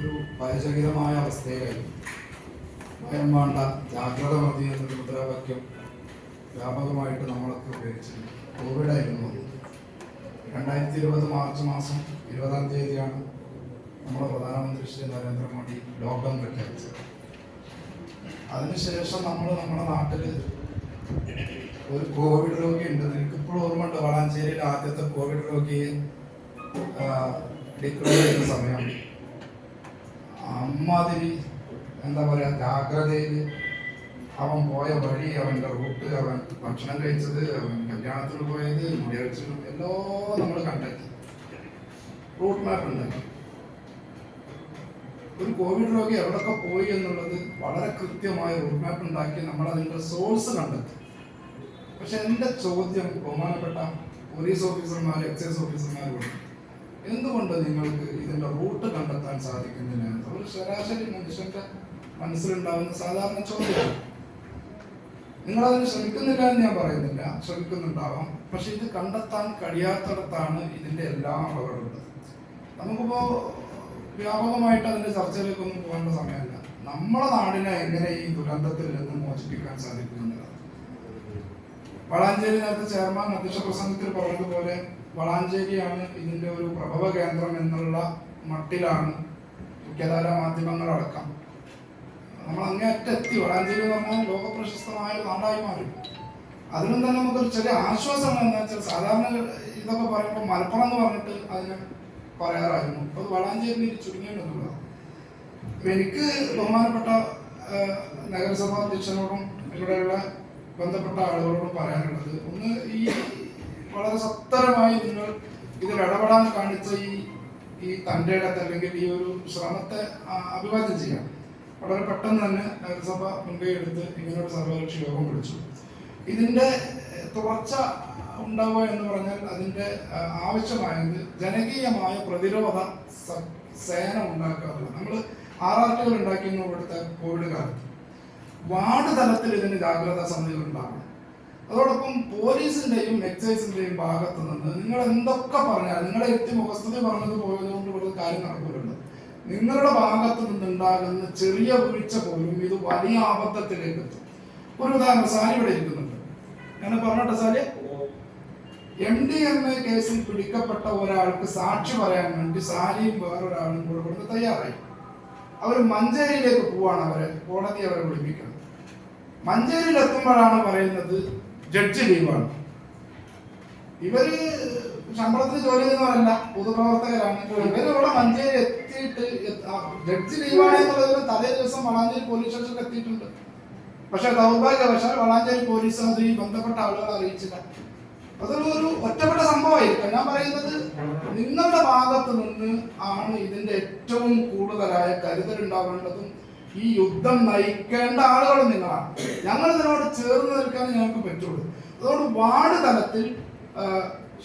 ഒരു ഭയചകിതമായ അവസ്ഥയിലായി. ഭയം വേണ്ട ജാഗ്രത മതി എന്നൊരു മുദ്രാവാക്യം വ്യാപകമായിട്ട് നമ്മളൊക്കെ ഉപയോഗിച്ചിട്ടുണ്ട് കോവിഡായിരുന്നു അത്. രണ്ടായിരത്തി ഇരുപത് മാർച്ച് മാസം ഇരുപതാം തീയതിയാണ് നമ്മുടെ പ്രധാനമന്ത്രി ശ്രീ നരേന്ദ്രമോദി ലോക്ക്ഡൗൺ പ്രഖ്യാപിച്ചത് അതിനുശേഷം നമ്മൾ നമ്മുടെ നാട്ടിൽ ഒരു കോവിഡ് രോഗി ഉണ്ട്. എനിക്ക് ഇപ്പോഴും ഓർമ്മയുണ്ട് വളാഞ്ചേരിയിൽ ആദ്യത്തെ കോവിഡ് രോഗിയെ ഡിക്ലെയർ ചെയ്ത സമയം അമ്മാതിരി എന്താ പറയുക ജാഗ്രതയിൽ അവൻ പോയ വഴി അവന്റെ റൂട്ട് അവൻ ഭക്ഷണം കഴിച്ചത് അവൻ കല്യാണത്തിന് പോയത് മുടി കഴിച്ചത് എല്ലാം നമ്മൾ കണ്ടെത്തി. റൂട്ട് മാപ്പ് ഉണ്ടാക്കി. ഒരു കോവിഡ് രോഗി എവിടെയൊക്കെ പോയി എന്നുള്ളത് വളരെ കൃത്യമായ റൂട്ട് മാപ്പ് ഉണ്ടാക്കി നമ്മൾ അതിന്റെ സോഴ്സ് കണ്ടെത്തി. പക്ഷെ എന്റെ ചോദ്യം ബഹുമാനപ്പെട്ട പോലീസ് ഓഫീസർമാർ എക്സൈസ് ഓഫീസർമാരോട് എന്തുകൊണ്ട് നിങ്ങൾക്ക് ഇതിന്റെ റൂട്ട് കണ്ടെത്താൻ സാധിക്കുന്നില്ല? ഒരു ശരാശരി മനുഷ്യന്റെ മനസ്സിലുണ്ടാവുന്ന സാധാരണ ചോദ്യമാണ്. നിങ്ങൾ അതിന് ശ്രമിക്കുന്നില്ല എന്ന് ഞാൻ പറയുന്നില്ല. ശ്രമിക്കുന്നുണ്ടാവാം. പക്ഷെ ഇത് കണ്ടെത്താൻ കഴിയാത്തടത്താണ് ഇതിന്റെ എല്ലാ അപകടങ്ങളും നമുക്കിപ്പോ വ്യാപകമായിട്ട് അതിന്റെ ചർച്ചയിലേക്കൊന്നും പോകേണ്ട സമയമല്ല. നമ്മളെ നാടിനെ എങ്ങനെ ഈ ദുരന്തത്തിൽ നിന്ന് മോചിപ്പിക്കാൻ സാധിക്കുമെന്നുള്ളത് വളാഞ്ചേരി നേരത്തെ ചെയർമാൻ അധ്യക്ഷ പ്രസംഗത്തിൽ പറഞ്ഞതുപോലെ വളാഞ്ചേരിയാണ് ഇതിന്റെ ഒരു പ്രഭവ കേന്ദ്രം എന്നുള്ള മട്ടിലാണ് മുഖ്യധാര മാധ്യമങ്ങളടക്കം നമ്മൾ അങ്ങേറ്റെത്തി വളാഞ്ചേരി എന്ന് പറഞ്ഞാൽ ലോക പ്രശസ്തമായ നാടായി മാറി അതിനും തന്നെ നമുക്കൊരു ചെറിയ ആശ്വാസം എന്താ വെച്ചാൽ സാധാരണ ഇതൊക്കെ പറയുമ്പോൾ മലപ്പുറം എന്ന് പറഞ്ഞിട്ട് അതിനെ പറയാറായിരുന്നു. അപ്പോൾ അത് വളാഞ്ചേരിയിൽ ചുരുങ്ങിയിട്ടുള്ളതാണ്. എനിക്ക് ബഹുമാനപ്പെട്ട നഗരസഭാ അധ്യക്ഷനോടും ഇവിടെയുള്ള ബന്ധപ്പെട്ട ആളുകളോടും പറയാനുള്ളത്. ഒന്ന് ഈ വളരെ സത്തരമായി നിങ്ങൾ ഇതിൽ ഇടപെടാൻ കാണിച്ച ഈ ഈ ഇടത്ത് അല്ലെങ്കിൽ ഈ ഒരു ശ്രമത്തെ അഭിവാദ്യം ചെയ്യാം വളരെ പെട്ടെന്ന് തന്നെ നഗരസഭ മുൻകൈ എടുത്ത് ഇങ്ങനൊരു സർവകക്ഷി യോഗം വിളിച്ചു. ഇതിന്റെ ഏഹ്, തുടർച്ച ഉണ്ടാവുക എന്ന് പറഞ്ഞാൽ അതിന്റെ ആ, ആവശ്യമായത് ജനകീയമായ പ്രതിരോധ സേന ഉണ്ടാക്കുക നമ്മൾ ആർ ആർ ഇവിടുത്തെ കോവിഡ് കാലത്ത്. വാർഡ് തലത്തിൽ ഇതിന് ജാഗ്രതാ സമിതികൾ ഉണ്ടാകും അതോടൊപ്പം പോലീസിന്റെയും എക്സൈസിന്റെയും ഭാഗത്ത് നിന്ന് നിങ്ങൾ എന്തൊക്കെ പറഞ്ഞാൽ നിങ്ങളെ എത്തി മുഖസ്ഥിതി പറഞ്ഞത് പോയതുകൊണ്ട് ഇവിടെ കാര്യം നടക്കുന്നുണ്ട് നിങ്ങളുടെ ഭാഗത്ത് നിന്നുണ്ടാകുന്ന ചെറിയ വീഴ്ച പോലും ഇത് വലിയ ആപത്തത്തിലേക്ക് എത്തും. ഒരു ഉദാഹരണം സാലി ഇവിടെ ഇരിക്കുന്നുണ്ട്. ഞാൻ പറഞ്ഞോട്ടെ Sali M D M A കേസിൽ പിടിക്കപ്പെട്ട ഒരാൾക്ക് സാക്ഷി പറയാൻ വേണ്ടി സാലിയും വേറൊരാളും കൂടെ കൊടുത്ത് തയ്യാറായി. അവർ മഞ്ചേരിയിലേക്ക് പോവാണ് അവരെ കോടതി അവരെ വിളിപ്പിക്കുന്നത്. മഞ്ചേരിയിൽ എത്തുമ്പോഴാണ് പറയുന്നത് ജഡ്ജ് ലീവാണ്. ഇവർ ശമ്പളത്തിന് ജോലി ചെയ്യുന്നവരല്ല പൊതുപ്രവർത്തകരാണ്. ഇവർ ഇവിടെ മഞ്ചേരി എത്തിയിട്ട് ജഡ്ജ് ലീവാണ് എന്നുള്ളതിന് തലേ ദിവസം വളാഞ്ചേരി പോലീസ് സ്റ്റേഷനിൽ എത്തിയിട്ടുണ്ട്. പക്ഷെ ദൗർഭാഗ്യവശാൽ വളാഞ്ചേരി പോലീസ് അത് ഈ ബന്ധപ്പെട്ട ആളുകളെ അറിയിച്ചില്ല. അതൊരു ഒറ്റപ്പെട്ട സംഭവമായിരിക്കും. ഞാൻ പറയുന്നത് നിങ്ങളുടെ ഭാഗത്ത് നിന്ന് ആണ് ഇതിന്റെ ഏറ്റവും കൂടുതലായ കരുതൽ ഉണ്ടാവേണ്ടതും ഈ യുദ്ധം നയിക്കേണ്ട ആളുകളും നിങ്ങളാണ്. ഞങ്ങൾ ഇതിനോട് ചേർന്ന് നിൽക്കാനേ ഞങ്ങൾക്ക് പറ്റുള്ളൂ. അതുകൊണ്ട് വാർഡ് തലത്തിൽ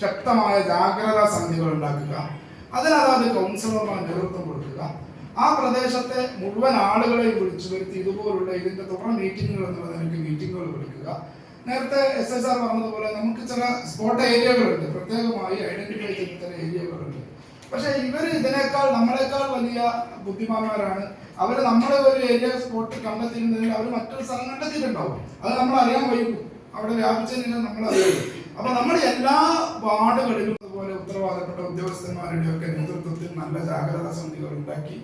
ശക്തമായ ജാഗ്രതാ സമിതികൾ ഉണ്ടാക്കുക. അതിനതാത് കൗൺസിലർമാർ നേതൃത്വം കൊടുക്കുക. ആ പ്രദേശത്തെ മുഴുവൻ ആളുകളെയും വിളിച്ചു വരുത്തി ഇതുപോലുള്ള ഇതിന്റെ തുടർ മീറ്റിങ്ങുകൾ എന്നുള്ള നിലയ്ക്ക് മീറ്റിങ്ങുകൾ വിളിക്കുക. നേരത്തെ എസ് എസ് ആർ പറഞ്ഞതുപോലെ നമുക്ക് ചില സ്പോട്ട് ഏരിയകളുണ്ട് പ്രത്യേകമായി ഐഡന്റിഫൈ ചെയ്ത ചില ഏരിയകളുണ്ട് പക്ഷെ ഇവർ ഇതിനേക്കാൾ നമ്മളെക്കാൾ വലിയ ബുദ്ധിമാന്മാരാണ്. അവർ നമ്മളെ ഒരു ഏരിയ സ്പോട്ട് കണ്ടെത്തിയിരുന്നതിൽ അവർ മറ്റൊരു സ്ഥലം കണ്ടെത്തിയിട്ടുണ്ടാവും. അത് നമ്മൾ അറിയാൻ വൈകും. അവിടെ വ്യാപിച്ചതിന് നമ്മൾ അറിയാം അപ്പൊ നമ്മൾ എല്ലാ വാർഡുകളിലും അതുപോലെ ഉത്തരവാദപ്പെട്ട ഉദ്യോഗസ്ഥന്മാരുടെ ഒക്കെ നേതൃത്വത്തിൽ നല്ല ജാഗ്രതാ സമിതികൾ ഉണ്ടാക്കി.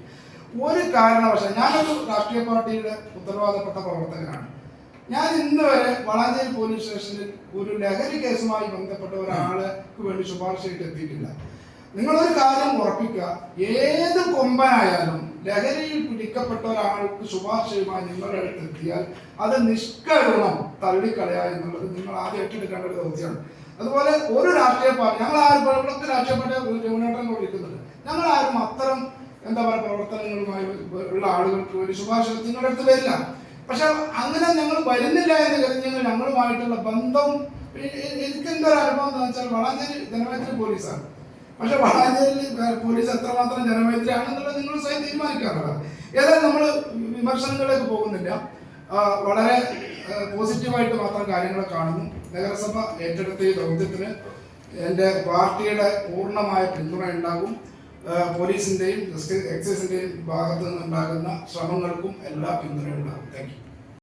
ഒരു കാരണവശാൽ ഞാനൊരു രാഷ്ട്രീയ പാർട്ടിയുടെ ഉത്തരവാദപ്പെട്ട പ്രവർത്തകനാണ്. ഞാൻ ഇന്ന് വരെ വളാഞ്ചേരി പോലീസ് സ്റ്റേഷനിൽ ഒരു ലഹരി കേസുമായി ബന്ധപ്പെട്ട ഒരാൾക്ക് വേണ്ടി ശുപാർശ ചെയ്ത് എത്തിയിട്ടില്ല. നിങ്ങളൊരു കാര്യം ഉറപ്പിക്കുക. ഏത് കൊമ്പനായാലും ലഹരിയിൽ പിടിക്കപ്പെട്ട ഒരാൾക്ക് ശുപാർശയുമായി നിങ്ങളുടെ അടുത്ത് എത്തിയാൽ അത് നിഷ്കരണം തള്ളിക്കളയുക എന്നുള്ളത് നിങ്ങൾ ആദ്യം ഏറ്റെടുക്കേണ്ട ഒരു ദൗത്യമാണ് അതുപോലെ ഒരു രാഷ്ട്രീയ പാർട്ടി ഞങ്ങൾ ആരും ഇവിടുത്തെ രാഷ്ട്രീയ പാർട്ടി രമണേട്ടൻ വിളിക്കുന്നുണ്ട് ഞങ്ങൾ ആരും അത്തരം എന്താ പറയുക പ്രവർത്തനങ്ങളുമായി ഉള്ള ആളുകൾക്ക് വേണ്ടി ശുപാർശ നിങ്ങളുടെ അടുത്ത് വരില്ല. പക്ഷെ അങ്ങനെ ഞങ്ങൾ വരുന്നില്ല എന്ന് കരുതിയെങ്കിൽ ഞങ്ങളുമായിട്ടുള്ള ബന്ധം എനിക്ക് എന്താ ഒരു അനുഭവം എന്ന് വെച്ചാൽ വളാഞ്ചേരി ജനമൈത്രി പോലീസാണ്. പക്ഷെ വളാഞ്ചേരി പോലീസ് എത്രമാത്രം ജനമൈത്രി ആണെന്നുള്ളത് നിങ്ങൾ സ്വയം തീരുമാനിക്കാറുള്ളത് ഏതായാലും നമ്മൾ വിമർശനങ്ങളിലേക്ക് പോകുന്നില്ല. വളരെ പോസിറ്റീവായിട്ട് മാത്രം കാര്യങ്ങൾ കാണുന്നു. നഗരസഭ ഏറ്റെടുത്ത ഈ ദൗത്യത്തിന് എന്റെ പാർട്ടിയുടെ പൂർണമായ പിന്തുണ ഉണ്ടാകും ജസ്റ്റിസ് എക്സൈസിന്റെയും ഭാഗത്തു നിന്നുണ്ടാകുന്ന ശ്രമങ്ങൾക്കും എല്ലാ പിന്തുണയും ഉണ്ടാകും താങ്ക് യു